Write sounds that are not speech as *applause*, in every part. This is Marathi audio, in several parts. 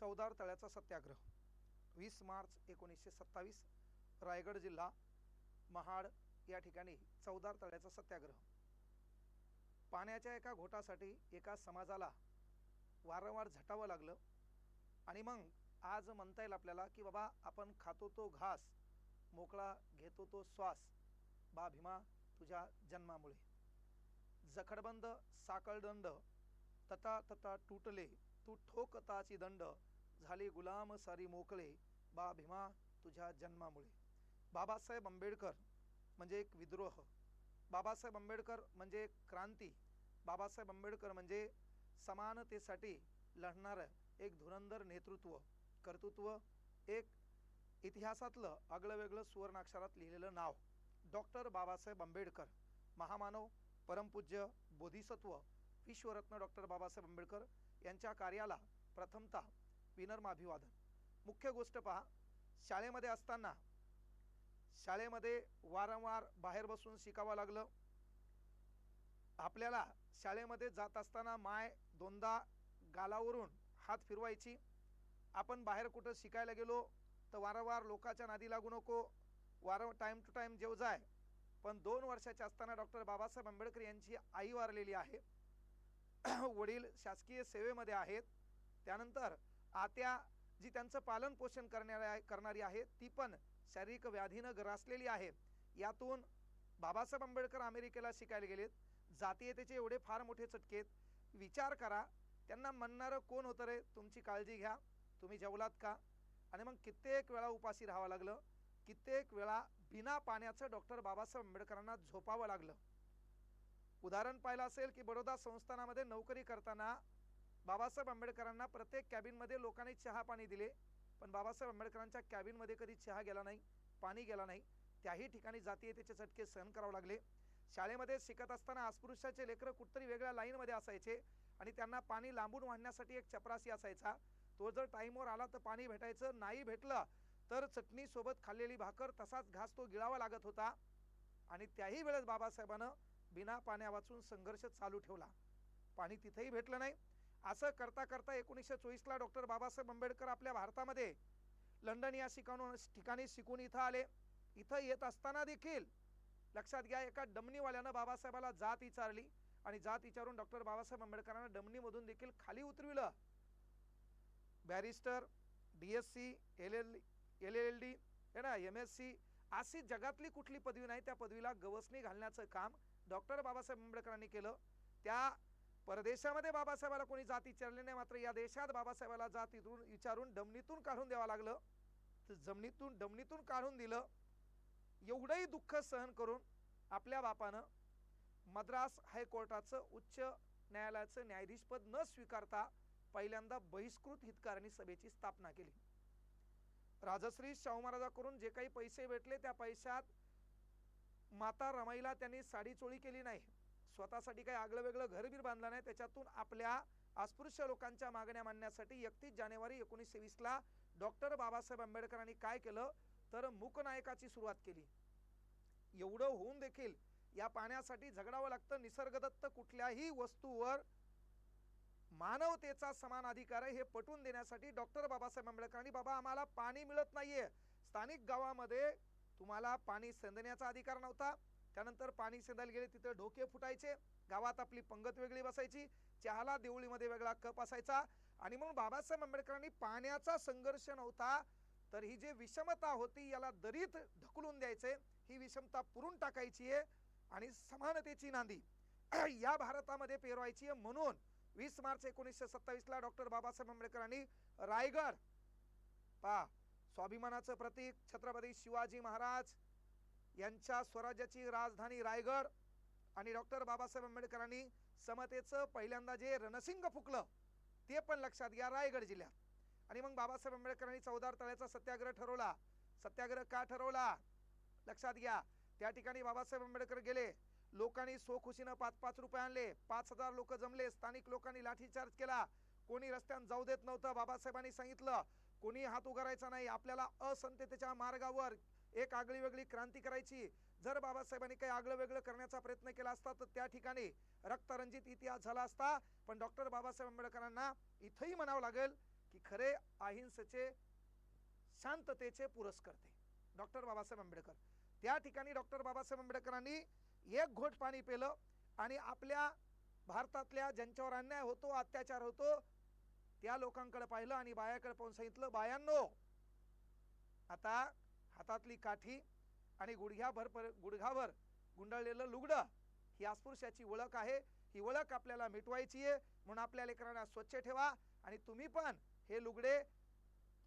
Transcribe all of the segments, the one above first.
चौदार तळ्याचा सत्याग्रह. वीस मार्च एकोणीसशे सत्तावीस रायगड जिल्हा महाड या ठिकाणी चौदार तळ्याचा सत्याग्रह. पाण्याच्या एका घोटासाठी एका समाजाला वारंवार झटावं लागलं आणि मग आज म्हणता येईल आपल्याला की बाबा आपण खातो तो घास मोकळा घेतो तो श्वास बा भीमा तुझ्या जन्मामुळे. जखडबंद साकळदंड तता तता तुटले तू ठोकताची दंड. झाली गुलाम सारी मोकळे. बा भीमा तुझ्या जन्मामुळे. बाबासाहेब आंबेडकर म्हणजे एक विद्रोह. बाबासाहेब आंबेडकर म्हणजे एक क्रांती. बाबासाहेब आंबेडकर म्हणजे समानतेसाठी लढणारं एक धुरंधर नेतृत्व कर्तृत्व एक इतिहासातलं आगळं वेगळं सुवर्णाक्षरात लिहिलेलं नाव. डॉक्टर बाबासाहेब आंबेडकर महामानव परमपूज्य बोधिसत्व विश्वरत्न डॉक्टर बाबासाहेब आंबेडकर यांच्या कार्याला प्रथमतः विनर्माभिवादन. मुख्य गोष्ट पहा शाळेमध्ये असताना शाळेमध्ये वारंवार बाहेर बसून शिकावं लागलं. आपल्याला शाळेमध्ये जात असताना माय दोनदा गालावरून हात फिरवायची. आपण बाहेर कुठं शिकायला गेलो तर वारंवार लोकाच्या नादी लागू नको वारं टाईम टू टाईम जेव जाय पण दोन वर्षाचे असताना डॉक्टर बाबासाहेब आंबेडकर यांची आई वारलेली आहे. *clears throat* वडील शासकीय सेवेमध्ये आहेत. त्यानंतर आत्या जी त्यांचं पालन पोषण करणाऱ्या करणारी आहे ती पण शारीरिक व्याधीनं ग्रासलेली आहे. यातून बाबासाहेब आंबेडकर अमेरिकेला शिकायला गेलेत. जातीयतेचे एवढे फार मोठे चटकेत विचार करा त्यांना म्हणणारं कोण होतं रे? तुमची काळजी घ्या. तुम्ही जेवलात का? आणि मग कित्येक वेळा उपाशी राहावं लागलं. कित्येक वेळा बिना पाण्याचं डॉक्टर बाबासाहेब आंबेडकरांना झोपावं लागलं. उदाहरण पाहिलं असेल की बडोदा संस्थानामध्ये नोकरी करताना बाबासाहेब आंबेडकरांना प्रत्येक कॅबिनमध्ये लोकांनी चहा पाणी दिले पण बाबासाहेब आंबेडकरांच्या कॅबिनमध्ये कधी चहा गेला नाही पाणी गेला नाही त्याही ठिकाणी जातीयतेचे चटके सहन करावे लागले. शाळेमध्ये शिकत असताना अस्पृश्याचे लेकरं कुठतरी वेगळ्या लाईनमध्ये असायचे आणि त्यांना पाणी लांबून वाढण्यासाठी एक चपरासी असायचा. तो जर टाईमवर आला तर पाणी भेटायचं नाही भेटलं तर चटणीसोबत खाल्लेली भाकर तसाच घास तो गिळावा लागत होता. आणि त्याही वेळेस बाबासाहेबानं बिना पाण्या वाचून संघर्ष चालू ठेवला. पाणी तिथेही भेटलं नाही. असं करता करता एकोणीसशे चोवीसला डॉक्टर बाबासाहेब आंबेडकर आपल्या भारतामध्ये लंडन या शिकाणू ठिकाणी शिकून इथं आले. इथं येत असताना देखील लक्षात घ्या एका डमणीवाल्यानं बाबासाहेबाला जात विचारली आणि जात विचारून डॉक्टर बाबासाहेब आंबेडकरांना डमणीमधून देखील खाली उतरविलं. Barrister D S C L L L L D है ना एम एस सी अशी जगातली कुठली पदवी नाही त्या पदवीला गवसणी घालण्याचं काम डॉक्टर बाबासाहेब आंबेडकरांनी केलं. त्या परदेशामध्ये बाबासाहेबाला कोणी जात विचारले नाही मात्र या देशात बाबासाहेबाला जात इथून विचारून डमणीतून काढून द्यावं लागलं. तर जमिनीतून डमणीतून काढून दिलं. एवढंही दुःख सहन करून आपल्या बापानं मद्रास हायकोर्टाचं उच्च न्यायालयाचं न्यायाधीशपद न स्वीकारता पहिल्यांदा बहिष्कृत हितकारणी सभेची स्थापना केली. राजश्री शाहू महाराजाकडून जे काही पैसे भेटले त्या पैशात माता रमाईला त्यांनी साडी चोळी केली नाही. स्वतःसाठी काही आगळं वेगळं घरबीर बांधलं नाही. त्याच्यातून आपल्या अस्पृश्य लोकांच्या मागण्या मांडण्यासाठी एकतीस जानेवारी एकोणीसशे वीसला डॉक्टर बाबासाहेब आंबेडकरांनी काय केलं? तर मूकनायकाची सुरुवात केली. एवढं होऊन देखील या पाण्यासाठी झगडावं लागतं. निसर्गदत्त कुठल्याही वस्तूवर मानवतेचा समान अधिकार आहे हे पटवून देण्यासाठी डॉक्टर बाबासाहेब आंबेडकरांनी बाबा आम्हाला पाणी मिळत नाहीये. स्थानिक गावामध्ये तुम्हाला पाणी सेंदण्याचा अधिकार नव्हता. त्यानंतर पाणी सेंदायला गेले तिथं ढोके फुटायचे. गावात आपली पंगत वेगळी बसायची. चहाला देवळीमध्ये वेगळा कप असायचा. आणि म्हणून बाबासाहेब आंबेडकरांनी पाण्याचा संघर्ष नव्हता तर ही जी विषमता होती याला दरीत ढकलून द्यायचे. ही विषमता पुरून टाकायची आहे आणि समानतेची नांदी *clears throat* या भारतामध्ये पेरवायची आहे. म्हणून वीस मार्च एकोणीसशे सत्तावीसला डॉक्टर बाबासाहेब आंबेडकरांनी रायगड पा स्वाभिमानाचं प्रतीक छत्रपती शिवाजी महाराज यांच्या स्वराज्याची राजधानी रायगड आणि डॉक्टर बाबासाहेब आंबेडकरांनी समतेचं पहिल्यांदा जे रणसिंग फुकलं ते पण लक्षात घ्या रायगड जिल्ह्यात. आणि मग बाबासाहेब आंबेडकरांनी चौदार तळ्याचा सत्याग्रह ठरवला. सत्याग्रह का ठरवला? लक्षात घ्या. त्या ठिकाणी बाबासाहेब आंबेडकर गेले. लोकांनी सोखुशीनं पाच पाच रुपये आणले. पाच हजार लोक जमले. स्थानिक लोकांनी लाठीचार्ज केला. कोणी रस्त्यानं जाऊ देत नव्हतं. बाबासाहेबांनी सांगितलं कोणी हात उगारायचा नाही. आपल्याला असंततेच्या मार्गावर एक आगळी वेगळी क्रांती करायची. जर बाबासाहेबांनी काही आगळं वेगळं करण्याचा प्रयत्न केला असता तर त्या ठिकाणी रक्तरंजित इतिहास झाला असता. पण डॉक्टर बाबासाहेब आंबेडकरांना इथंही म्हणावं लागेल की खरे अहिंसेचे शांततेचे पुरस्कर्ते डॉक्टर बाबासाहेब आंबेडकर. त्या ठिकाणी डॉक्टर बाबासाहेब आंबेडकरांनी एक घोट पाणी पेलं आणि आपल्या भारतातल्या ज्यांच्यावर अन्याय होतो अत्याचार होतो त्या लोकांकडे पाहिलं आणि बायाकडे पाहून सांगितलं बायांनो आता हातातली काठी आणि गुडघ्याभर पर गुडघ्यावर गुंडाळलेलं लुगडं ही अस्पृश्याची ओळख आहे. ही ओळख आपल्याला मिटवायची आहे. म्हणून आपल्या लेकरांना स्वच्छ ठेवा आणि तुम्ही पण हे लुगडे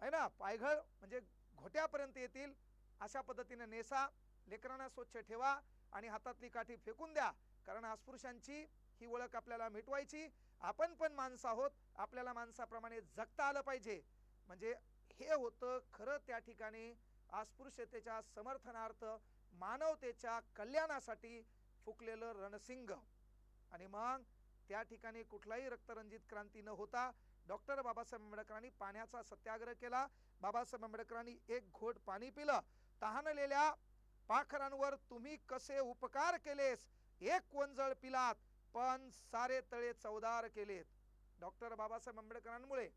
आहे ना पायघळ म्हणजे घोट्यापर्यंत येतील. अशा पद्धतीने नेसा लेकरांना स्वच्छ ठेवा आणि हातातली काठी फेकून द्या. कारण अस्पृश्यांची ही ओळख आपल्याला मिटवायची आपण पण माणसं आहोत आपल्याला माणसाप्रमाणे जगता आलं पाहिजे. म्हणजे हे होतं खरं त्या ठिकाणी अस्पृश्यतेच्या समर्थनार्थ मानवतेच्या कल्याणासाठी फुकलेलं रणसिंग. आणि मग त्या ठिकाणी कुठलाही रक्तरंजित क्रांती न होता डॉक्टर बाबासाहेब आंबेडकरांनी पाण्याचा सत्याग्रह केला. बाबासाहेब आंबेडकरांनी एक घोट पाणी पिलं. तहानलेल्या पाखरांवर तुम्ही कसे उपकार केलेस? एक कोंजळ पिलात. पण सारे तळे चौदार केलेत. डॉक्टर बाबासाहेब आंबेडकरांमुळे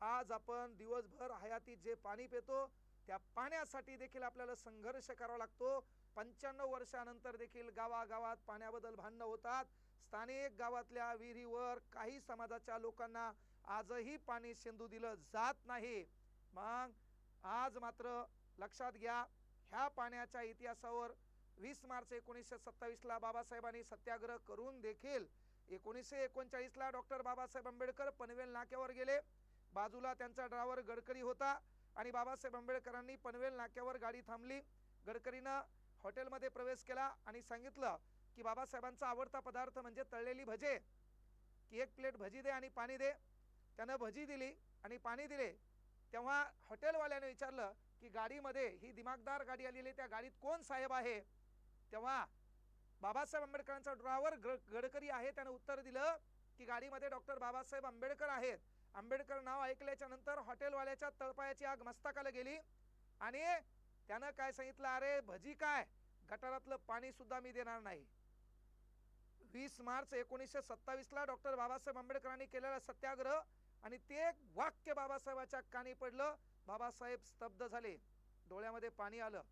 आज आपण दिवसभर हयातीत जे पाणी पितो त्या पाण्यासाठी देखील आपल्याला संघर्ष करावा लागतो. पंच्याण्णव वर्षानंतर देखील गावागावात पाण्याबद्दल भांडणं होतात. स्थानिक गावातल्या विहिरीवर काही समाजाच्या लोकांना आजही पाणी शेंदू दिलं जात नाही. मग आज मात्र लक्षात घ्या ह्या पाण्याच्या इतिहासावर वीस मार्च एकोणीसशे सत्तावीसला बाबासाहेबांनी सत्याग्रह करून देखील एकोणीसशे एकोणचाळीसला डॉक्टर बाबासाहेब आंबेडकर पनवेल नाक्यावर गेले. बाजूला त्यांचा ड्रायव्हर गडकरी होता आणि बाबासाहेब आंबेडकरांनी पनवेल नाक्यावर गाडी थांबली. गडकरीनं हॉटेलमध्ये प्रवेश केला आणि सांगितलं की बाबासाहेबांचा आवडता पदार्थ म्हणजे तळलेली भजे. की एक प्लेट भजी दे आणि पाणी दे. त्यानं भजी दिली आणि पाणी दिले. तेव्हा हॉटेलवाल्याने विचारलं की गाडीमध्ये ही दिमागदार गाडी आलेली त्या गाडीत कोण साहेब आहे? तेव्हा बाबासाहेब आंबेडकरांचा ड्रॉवर गडकरी आहे. त्यानं उत्तर दिलं की गाडीमध्ये डॉक्टर बाबासाहेब आंबेडकर आहेत. आंबेडकर नाव ऐकल्याच्या नंतर हॉटेलवाल्याच्या तळपायाची आग मस्तकाला गेली आणि त्यानं काय सांगितलं? अरे भजी काय? गटारातलं पाणी सुद्धा मी देणार नाही. वीस मार्च एकोणीसशे सत्तावीसला डॉक्टर बाबासाहेब आंबेडकरांनी केलेला सत्याग्रह आणि ते एक वाक्य बाबासाहेबाच्या कानी पडलं. बाबासाहेब स्तब्ध झाले. डोळ्यामध्ये पाणी आलं.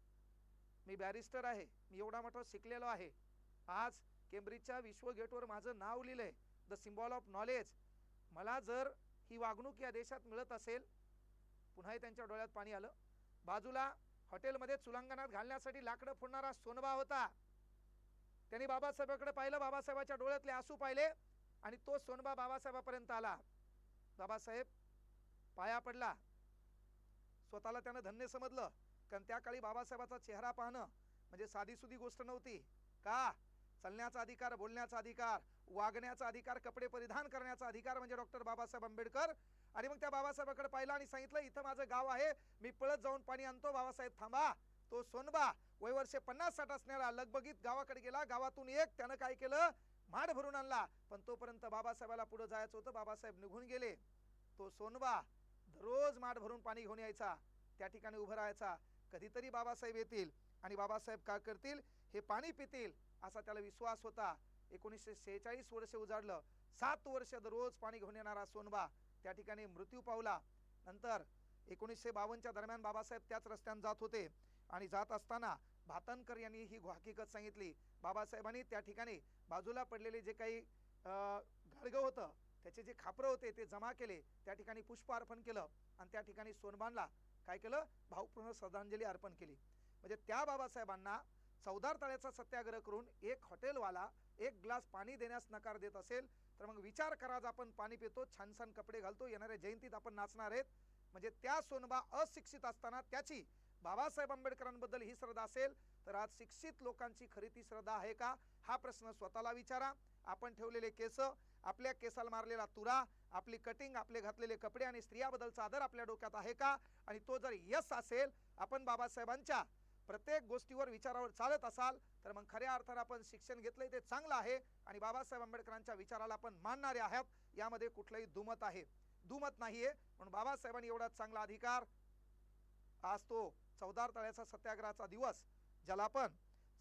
मी बॅरिस्टर आहे. मी एवढा मोठा शिकलेलो आहे. आज केम्ब्रिजच्या विश्व गेटवर माझं नाव लिहिलंय. द सिम्बॉल ऑफ नॉलेज मला जर ही वागणूक या देशात मिळत असेल पुन्हाही त्यांच्या डोळ्यात पाणी आलं. बाजूला हॉटेलमध्ये चुलांगणात घालण्यासाठी लाकडं फोडणारा सोनबा होता. त्यांनी बाबासाहेबाकडे पाहिलं बाबासाहेबाच्या डोळ्यातले आसू पाहिले आणि तो सोनबा बाबासाहेबापर्यंत आला. बाबासाहेब पाया पडला. स्वतःला त्यानं धन्य समजलं. कारण त्या काळी बाबासाहेबाचा चेहरा पाहणं म्हणजे साधीसुधी गोष्ट नव्हती. का? चालण्याचा अधिकार बोलण्याचा अधिकार वागण्याचा अधिकार कपडे परिधान करण्याचा अधिकार म्हणजे डॉक्टर बाबासाहेब आंबेडकर. आणि मग त्या बाबासाहेबाकडे पाहिलं आणि सांगितलं इथं माझं गाव आहे मी पळत जाऊन पाणी आणतो बाबासाहेब थांबा तो सोनबा वय वर्षे पन्नास साठ असणारा लगबगीत गावाकडे गेला गावातून एक त्यानं काय केलं? माड भरून आणला. पण तोपर्यंत बाबासाहेबाला पुढे जायचं होतं बाबासाहेब निघून गेले. तो सोनबा दररोज माठ भरून पाणी घेऊन यायचा त्या ठिकाणी उभं राहायचा. कधीतरी बाबासाहेब येतील आणि बाबासाहेब काय करतील? हे पाणी पितील असा त्याला विश्वास होता. एकोणीसशे शेहेचाळीस वर्ष उजाडलं. सात वर्ष दररोज पाणी घेऊन येणारा सोनबा त्या ठिकाणी मृत्यू पावला. नंतर एकोणीसशे बावन्नच्या दरम्यान बाबासाहेब त्याच रस्त्याने जात होते आणि जात असताना भातनकर यांनी ही हकीकत सांगितली. बाबासाहेबांनी त्या ठिकाणी बाजूला पडलेले जे काही गाडगं होतं त्याचे जे खापरं होते ते जमा केले. त्या ठिकाणी पुष्प अर्पण केलं आणि त्या ठिकाणी सोनबानला काय केलं? भावपूर्ण श्रद्धांजली अर्पण केली. म्हणजे त्या बाबासाहेबांना चौदार तळ्याचा सत्याग्रह करून एक हॉटेलवाला एक ग्लास पाणी देण्यास नकार देत असेल तर मग विचार करा आज आपण पाणी पितो छान छान कपडे घालतो येणाऱ्या जयंतीत आपण नाचणार आहेत. म्हणजे त्या सोनबा अशिक्षित असताना त्याची बाबासाहेब आंबेडकरांबद्दल ही श्रद्धा असेल. तर आज शिक्षित लोकांची खरी ती श्रद्धा आहे का? हा प्रश्न स्वतःला विचारा. आपण ठेवलेले केस आपल्या केसाला मारलेला तुरा आपली कटिंग आपले घातलेले कपडे आणि स्त्रियाबद्दलचा आदर आपल्या डोक्यात आहे का? आणि तो जर यस असेल आपण बाबासाहेबांच्या प्रत्येक गोष्टीवर विचारावर चालत असाल तर मग खऱ्या अर्थानं आपण शिक्षण घेतलंय ते चांगलं आहे आणि बाबासाहेब आंबेडकरांच्या विचाराला आपण मानणारे आहात. यामध्ये कुठलंही दुमत आहे. दुमत नाहीये म्हणून बाबासाहेबांनी एवढा चांगला अधिकार. आज तो चौदार तळ्याचा सत्याग्रहाचा दिवस ज्याला आपण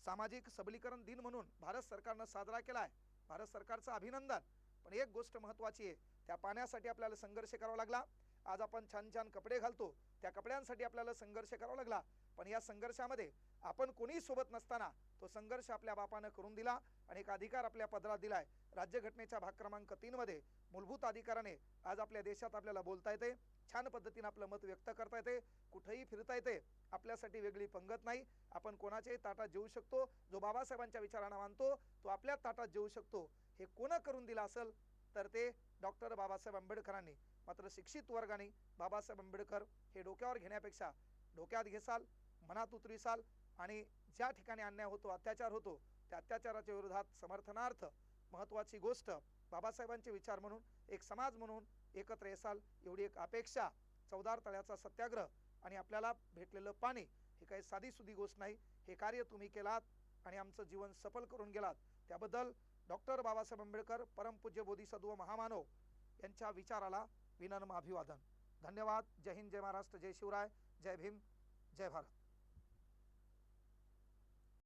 सामाजिक सबलीकरण दिन म्हणून भारत सरकारनं साजरा केला आहे भारत सरकारचं अभिनंदन. पण एक गोष्ट महत्त्वाची आहे त्या पाण्यासाठी आपल्याला संघर्ष करावा लागला. आज आपण छान छान कपडे घालतो त्या कपड्यांसाठी आपल्याला संघर्ष करावा लागला. पण या संघर्षामध्ये आपण कोणीही सोबत नसताना तो संघर्ष आपल्या बापानं करून दिला आणि एक अधिकार आपल्या पदरात दिलाय. राज्यघटनेच्या भाग क्रमांक तीनमध्ये मूलभूत अधिकाराने आज आपल्या देशात आपल्याला बोलता येते. छान पद्धतीने आपलं मत व्यक्त करता येते. कुठेही फिरता येते आपल्यासाठी वेगळी पंगत नाही. आपण कोणाच्याही ताटात जेवू शकतो. जो बाबासाहेबांच्या विचारांना मानतो तो आपल्या ताटात जेवू शकतो. हे कोणा करून दिलं असेल? तर ते डॉक्टर बाबासाहेब आंबेडकरांनी. मात्र शिक्षित वर्गाने बाबासाहेब आंबेडकर हे डोक्यावर घेण्यापेक्षा डोक्यात घेसाल मनात उतरिसाल आणि ज्या ठिकाणी अन्याय होतो अत्याचार होतो त्या अत्याचाराच्या विरोधात समर्थनार्थ महत्त्वाची गोष्ट बाबासाहेबांचे विचार म्हणून एक समाज म्हणून एकत्र येसाल एवढी एक अपेक्षा. चौदार तळ्याचा सत्याग्रह आणि आपल्याला भेटलेलं पाणी हे काही साधी सुधी गोष्ट नाही. हे कार्य तुम्ही केलात आणि आमचं जीवन सफल करून गेलात. त्याबद्दल डॉक्टर बाबासाहेब आंबेडकर परमपूज्य बोधिसत्व महामानव यांच्या विचाराला विनम्र अभिवादन. धन्यवाद. जय हिंद जय महाराष्ट्र जय शिवराय जय भीम जय भारत.